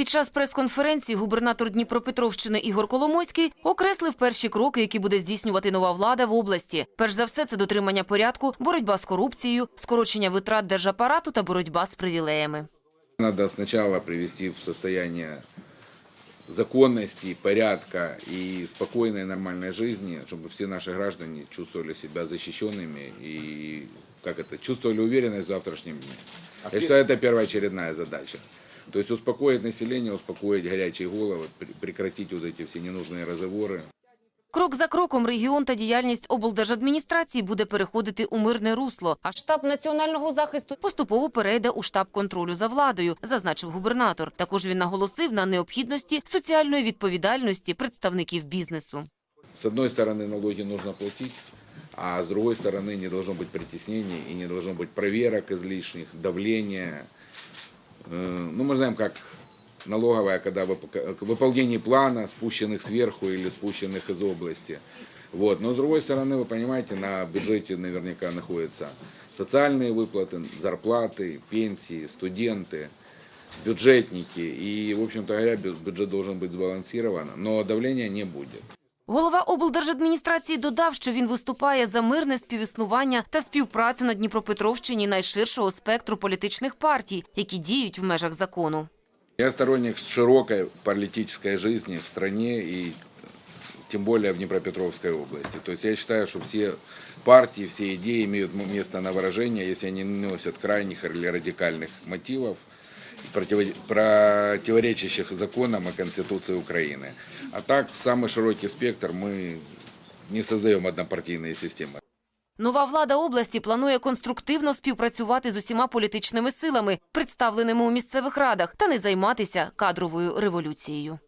Під час прес-конференції губернатор Дніпропетровщини Ігор Коломойський окреслив перші кроки, які буде здійснювати нова влада в області. Перш за все, це дотримання порядку, боротьба з корупцією, скорочення витрат держапарату та боротьба з привілеями. Надо сначала привести в состояние законности, порядка и спокойной нормальной жизни, чтобы все наши граждане чувствовали себя защищенными и как это, чувствовали уверенность в завтрашнем дне. Я считаю, это первоочередная задача. То есть успокоить население, успокоить горячие головы, пр- прекратить вот эти все ненужные разговоры. Крок за кроком регіон та діяльність облдержадміністрації буде переходити у мирне русло, а штаб національного захисту поступово перейде у штаб контролю за владою, зазначив губернатор. Також він наголосив на необхідності соціальної відповідальності представників бізнесу. С одной стороны, налоги нужно платить, а с другой стороны, не должно быть притеснений и не должно быть проверок излишних, давления. Э, Ну, мы знаем, как налоговая, когда вып- к выполнении плана, спущенных сверху или спущенных из области. Вот. Но с другой стороны, вы понимаете, на бюджете наверняка находятся социальные выплаты, зарплаты, пенсии, студенты, бюджетники. И, в общем-то говоря, бю- бюджет должен быть сбалансирован, но давления не будет. Голова облдержадміністрації додав, що він виступає за мирне співіснування та співпрацю на Дніпропетровщині найширшого спектру політичних партій, які діють в межах закону. Я сторонник широкой политической жизни в стране и тем более в Днепропетровской области. То есть я считаю, что все партии, все идеи имеют место на выражение, если они не носят крайних или радикальных мотивов, противоречащих законам и Конституции Украины. А так, самый широкий спектр мы не создаем однопартийные системы. Нова влада області планує конструктивно співпрацювати з усіма політичними силами, представленими у місцевих радах, та не займатися кадровою революцією.